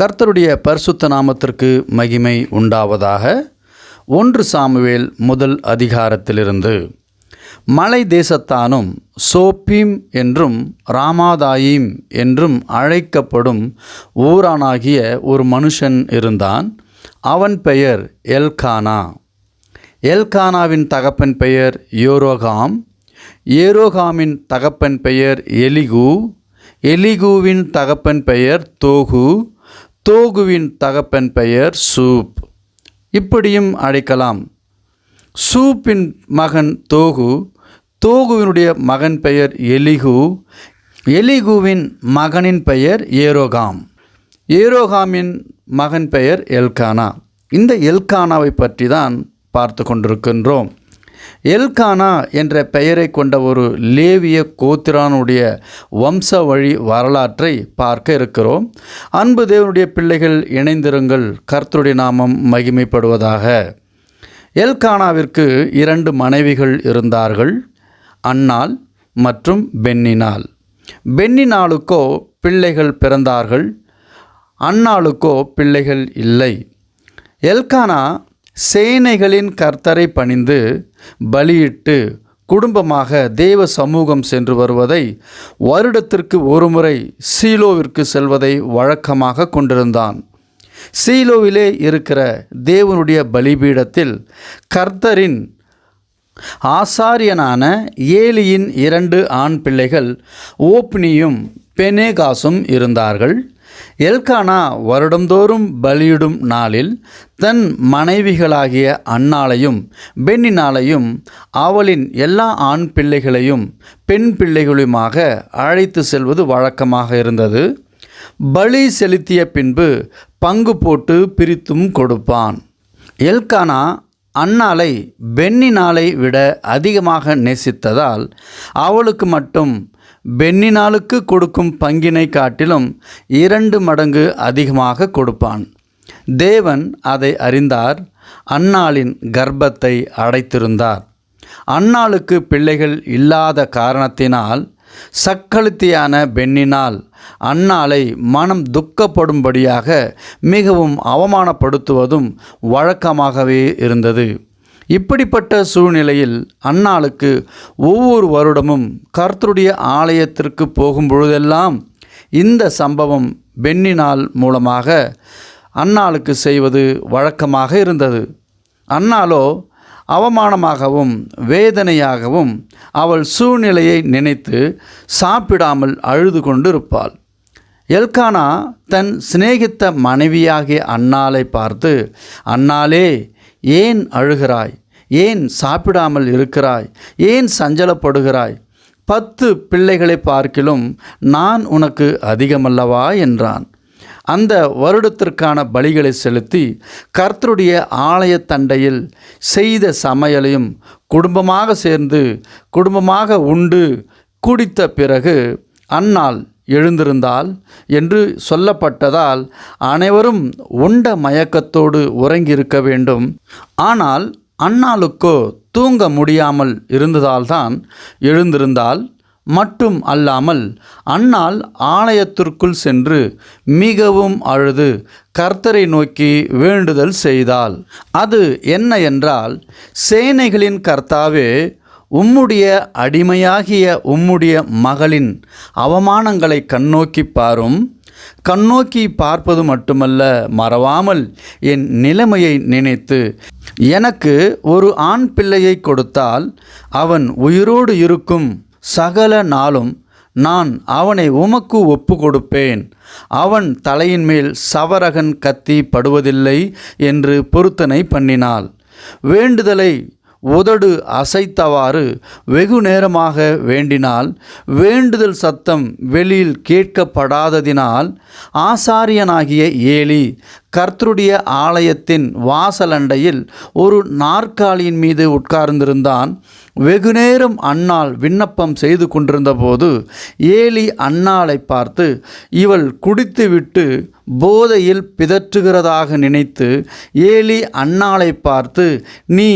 கர்த்தருடைய பரிசுத்த நாமத்திற்கு மகிமை உண்டாவதாக. ஒன்று சாமுவேல் முதல் அதிகாரத்திலிருந்து. மலை தேசத்தானும் சோப்பீம் என்றும் ராமாதாயீம் என்றும் அழைக்கப்படும் ஊரானாகிய ஒரு மனுஷன் இருந்தான். அவன் பெயர் எல்கானா எல்கானாவின் தகப்பன் பெயர் யோரோகாம். ஏரோகாமின் தகப்பன் பெயர் எலிகு. எலிகுவின் தகப்பன் பெயர் தோகு. தோகுவின் தகப்பன் பெயர் சூப். இப்படியும் அழைக்கலாம். சூப்பின் மகன் தோகு தோகுவினுடைய மகன் பெயர் எலிகு எலிகுவின் மகனின் பெயர் ஏரோகாம். ஏரோகாமின் மகன் பெயர் எல்கானா. இந்த எல்கானாவை பற்றி தான் பார்த்து கொண்டிருக்கின்றோம். எல்கானா என்ற பெயரை கொண்ட ஒரு லேவிய கோத்திரானுடைய வம்ச வழி வரலாற்றை பார்க்க இருக்கிறோம். அன்பு தேவனுடைய பிள்ளைகள் இணைந்திருங்கள். கர்த்தருடைய நாமம் மகிமைப்படுவதாக. எல்கானாவிற்கு இரண்டு மனைவிகள் இருந்தார்கள். அன்னாள் மற்றும் பென்னினால் பென்னினாளுக்கோ பிள்ளைகள் பிறந்தார்கள். அன்னாளுக்கோ பிள்ளைகள் இல்லை. எல்கானா சேனைகளின் கர்த்தரை பணிந்து பலியிட்டு குடும்பமாக தேவ சமூகம் சென்று வருவதை வருடத்திற்கு ஒருமுறை சீலோவிற்கு செல்வதை வழக்கமாக கொண்டிருந்தான். சீலோவிலே இருக்கிற தேவனுடைய பலிபீடத்தில் கர்த்தரின் ஆசாரியனான ஏலியின் இரண்டு ஆண் பிள்ளைகள் ஓப்னியும் பெனேகாசும் இருந்தார்கள். எல்கானா வருடந்தோறும் பலியிடும் நாளில் தன் மனைவிகளாகிய அன்னாளையும் பெண்ணினாளையும் அவளின் எல்லா ஆண் பிள்ளைகளையும் பெண் பிள்ளைகளுமாக அழைத்து செல்வது வழக்கமாக இருந்தது. பலி செலுத்திய பின்பு பங்கு போட்டு பிரித்தும் கொடுப்பான். எல்கானா அன்னாலை பெண்ணினாலை விட அதிகமாக நேசித்ததால் அவளுக்கு மட்டும் பெண்ணினாளுக்கு கொடுக்கும் பங்கினை காட்டிலும் இரண்டு மடங்கு அதிகமாக கொடுப்பான். தேவன் அதை அறிந்தார் அன்னாளின் கர்ப்பத்தை அடைத்திருந்தார். அன்னாளுக்கு பிள்ளைகள் இல்லாத காரணத்தினால் சக்களுத்தியான பெண்ணினால் அன்னாளை மனம் துக்கப்படும்படியாக மிகவும் அவமானப்படுத்துவதும் வழக்கமாகவே இருந்தது. இப்படிப்பட்ட சூழ்நிலையில் அன்னாளுக்கு ஒவ்வொரு வருடமும் கர்த்தருடைய ஆலயத்திற்கு போகும் பொழுதெல்லாம் இந்த சம்பவம் பெண்ணினால் மூலமாக அன்னாளுக்கு செய்வது வழக்கமாக இருந்தது. அன்னாலோ அவமானமாகவும் வேதனையாகவும் அவள் சூழ்நிலையை நினைத்து சாப்பிடாமல் அழுது கொண்டு இருப்பாள் எல்கானா தன் சிநேகித்த மனைவியாகிய அன்னாலை பார்த்து அன்னாலே ஏன் அழுகிறாய்? ஏன் சாப்பிடாமல் இருக்கிறாய்? ஏன் சஞ்சலப்படுகிறாய்? பத்து பிள்ளைகளை பார்க்கிலும் நான் உனக்கு அதிகமல்லவா? என்றான். அந்த வருடத்திற்கான பலிகளை செலுத்தி கர்த்தருடைய ஆலய தண்டையில் செய்த சமையலையும் குடும்பமாக சேர்ந்து குடும்பமாக உண்டு குடித்த பிறகு அன்னாள் எழுந்திருந்தால் என்று சொல்லப்பட்டதால் அனைவரும் உண்ட மயக்கத்தோடு உறங்கியிருக்க வேண்டும். ஆனால் அண்ணாளுக்கோ தூங்க முடியாமல் இருந்ததால்தான் எழுந்திருந்தால் மட்டும் அல்லாமல் அண்ணால் ஆலயத்திற்குள் சென்று மிகவும் அழுது கர்த்தரை நோக்கி வேண்டுதல் செய்தாள். அது என்ன என்றால் சேனைகளின் கர்த்தாவே உம்முடைய அடிமையாகிய உம்முடைய மகளின் அவமானங்களை கண்ணோக்கி பாரும். கண்ணோக்கி பார்ப்பது மட்டுமல்ல மறவாமல் என் நிலைமையை நினைத்து எனக்கு ஒரு ஆண் பிள்ளையை கொடுத்தால் அவன் உயிரோடு இருக்கும் சகல நாளும் நான் அவனை உமக்கு ஒப்பு கொடுப்பேன். அவன் தலையின் மேல் சவரகன் கத்தி படுவதில்லை என்று பொருத்தனை பண்ணினாள். வேண்டுதலை உதடு அசைத்தவாறு வெகு நேரமாக வேண்டினால் வேண்டுதல் சத்தம் வெளியில் கேட்கப்படாததினால் ஆசாரியனாகிய ஏலி கர்த்தருடைய ஆலயத்தின் வாசலண்டையில் ஒரு நாற்காலியின் மீது உட்கார்ந்திருந்தான். வெகுநேரம் அன்னாள் விண்ணப்பம் செய்து கொண்டிருந்தபோது ஏலி அன்னாளை பார்த்து இவள் குடித்துவிட்டு போதையில் பிதற்றுகிறதாக நினைத்து ஏலி அன்னாளை பார்த்து நீ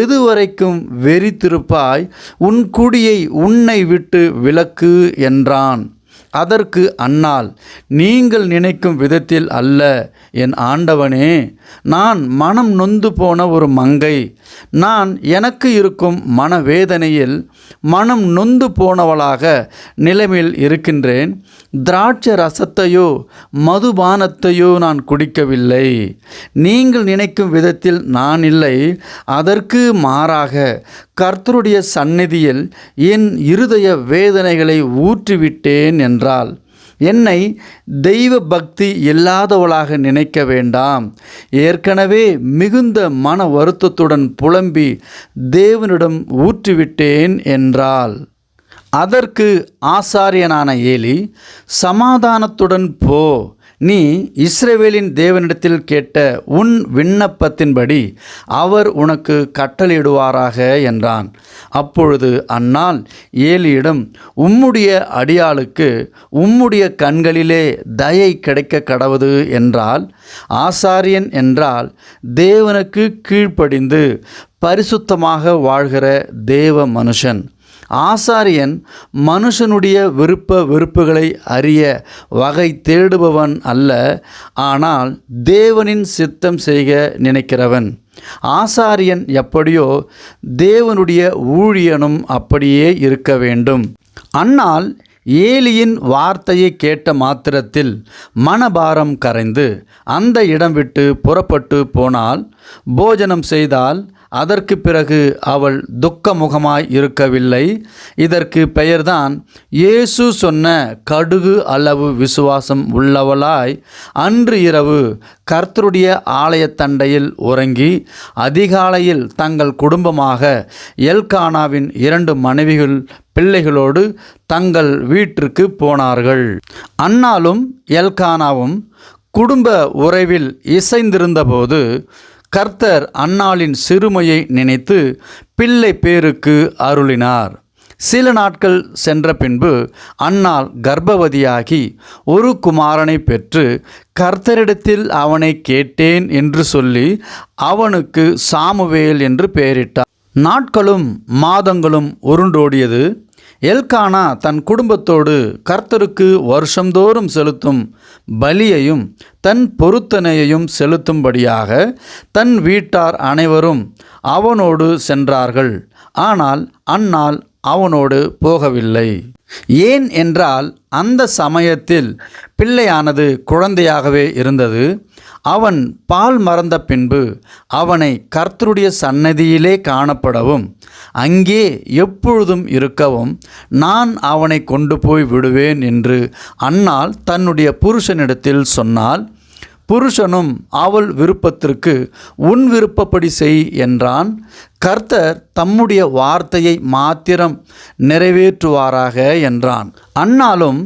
எதுவரைக்கும் வெறித்திருப்பாய்? உன் குடியை உன்னை விட்டு விலக்கு என்றான். அதற்கு அன்னால் நீங்கள் நினைக்கும் விதத்தில் அல்ல என் ஆண்டவனே. நான் மனம் நொந்து போன ஒரு மங்கை. நான் எனக்கு இருக்கும் மனவேதனையில் மனம் நொந்து போனவளாக நிலைமையில் இருக்கின்றேன். திராட்சை ரசத்தையோ மதுபானத்தையோ நான் குடிக்கவில்லை. நீங்கள் நினைக்கும் விதத்தில் நான் இல்லை. அதற்கு மாறாக கர்த்தருடைய சந்நிதியில் என் இருதய வேதனைகளை ஊற்றிவிட்டேன் என்றால் என்னை தெய்வ பக்தி இல்லாதவளாக நினைக்க வேண்டாம். ஏற்கனவே மிகுந்த மன வருத்தத்துடன் புலம்பி தேவனிடம் ஊற்றிவிட்டேன் என்றாள். அதற்கு ஆசாரியனான ஏலி சமாதானத்துடன் போ. நீ இஸ்ரவேலின் தேவனிடத்தில் கேட்ட உன் விண்ணப்பத்தின்படி அவர் உனக்கு கட்டளையிடுவாராக என்றான். அப்பொழுது அந்நாள் ஏலியிடம் உம்முடைய அடியாளுக்கு உம்முடைய கண்களிலே தயை கிடைக்க கடவுது என்றால் ஆசாரியன் என்றால் தேவனுக்கு கீழ்ப்படிந்து பரிசுத்தமாக வாழ்கிற தேவ மனுஷன். ஆசாரியன் மனுஷனுடைய விருப்ப வெறுப்புகளை அறிய வகை தேடுபவன் அல்ல ஆனால் தேவனின் சித்தம் செய்க நினைக்கிறவன். ஆசாரியன் எப்படியோ தேவனுடைய ஊழியனும் அப்படியே இருக்க வேண்டும். அன்னால் ஏலியின் வார்த்தையை கேட்ட மாத்திரத்தில் மனபாரம் கரைந்து அந்த இடம் விட்டு புறப்பட்டு போனால் போஜனம் செய்தால் அதற்கு பிறகு அவள் துக்கமுகமாய் இருக்கவில்லை. இதற்கு பெயர்தான் இயேசு சொன்ன கடுகு அளவு விசுவாசம் உள்ளவளாய் அன்று இரவு கர்த்தருடைய ஆலயத்தண்டையில் உறங்கி அதிகாலையில் தங்கள் குடும்பமாக எல்கானாவின் இரண்டு மனைவிகள் பிள்ளைகளோடு தங்கள் வீட்டிற்கு போனார்கள். அன்னாலும் எல்கானாவும் குடும்ப உறவில் இசைந்திருந்தபோது கர்த்தர் அன்னாளின் சிறுமையை நினைத்து பிள்ளை பேருக்கு அருளினார். சில நாட்கள் சென்ற பின்பு அன்னாள் கர்ப்பவதியாகி ஒரு குமாரனை பெற்று கர்த்தரிடத்தில் அவனை கேட்டேன் என்று சொல்லி அவனுக்கு சாமுவேல் என்று பெயரிட்டார். நாட்களும் மாதங்களும் உருண்டோடியது. எல்கானா தன் குடும்பத்தோடு கர்த்தருக்கு வருஷந்தோறும் செலுத்தும் பலியையும் தன் பொருத்தனையையும் செலுத்தும்படியாக தன் வீட்டார் அனைவரும் அவனோடு சென்றார்கள். ஆனால் அந்நாள் அவனோடு போகவில்லை. ஏன் என்றால் அந்த சமயத்தில் பிள்ளையானது குழந்தையாகவே இருந்தது. அவன் பால் மறந்த பின்பு அவனை கர்த்தருடைய சன்னதியிலே காணப்படவும் அங்கே எப்பொழுதும் இருக்கவும் நான் அவனை கொண்டு போய் விடுவேன் என்று அன்னாள் தன்னுடைய புருஷனிடத்தில் சொன்னால் புருஷனும் அவள் விருப்பத்திற்கு உன் விருப்பப்படி செய் என்றான். கர்த்தர் தம்முடைய வார்த்தையை மாத்திரம் நிறைவேற்றுவாராக என்றான். அன்னாலும்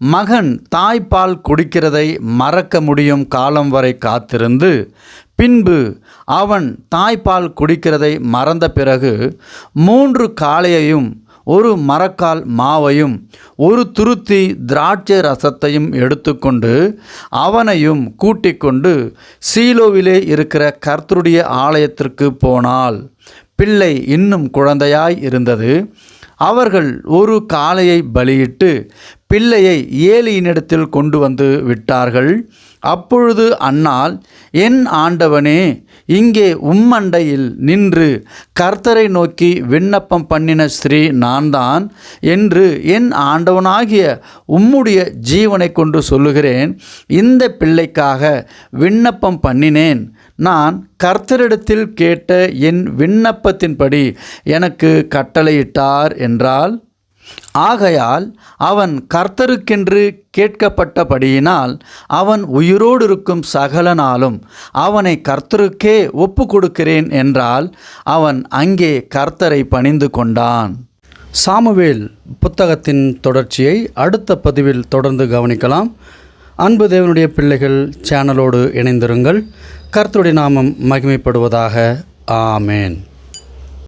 மகன் தாய்ப்பால் குடிக்கிறதை மறக்க முடியும் காலம் வரை காத்திருந்து பின்பு அவன் தாய்ப்பால் குடிக்கிறதை மறந்த பிறகு மூன்று காளையையும் ஒரு மரக்கால் மாவையும் ஒரு துருத்தி திராட்சை ரசத்தையும் எடுத்துக்கொண்டு அவனையும் கூட்டிக் கொண்டு சீலோவிலே இருக்கிற கர்த்தருடைய ஆலயத்திற்கு போனால் பிள்ளை இன்னும் குழந்தையாய் இருந்தது. அவர்கள் ஒரு காளையை பலியிட்டு பிள்ளையை ஏலியினிடத்தில் கொண்டு வந்து விட்டார்கள். அப்பொழுது அன்னால் என் ஆண்டவனே இங்கே உம்மண்டையில் நின்று கர்த்தரை நோக்கி விண்ணப்பம் பண்ணின ஸ்ரீ நான் தான் என்று என் ஆண்டவனாகிய உம்முடைய ஜீவனை கொண்டு சொல்லுகிறேன். இந்த பிள்ளைக்காக விண்ணப்பம் பண்ணினேன். நான் கர்த்தரிடத்தில் கேட்ட என் விண்ணப்பத்தின்படி எனக்கு கட்டளையிட்டார் என்றால் ஆகையால் அவன் கர்த்தருக்கென்று கேட்கப்பட்டபடியினால் அவன் உயிரோடு இருக்கும் சகல நாளும் அவனை கர்த்தருக்கே ஒப்பு கொடுக்கிறேன் என்றால் அவன் அங்கே கர்த்தரை பணிந்து கொண்டான். சாமுவேல் புத்தகத்தின் தொடர்ச்சியை அடுத்த பதிவில் தொடர்ந்து கவனிக்கலாம். அன்பு தேவனுடைய பிள்ளைகள் சேனலோடு இணைந்திருங்கள். கர்த்தருடைய நாமம் மகிமைப்படுவதாக. ஆமேன்.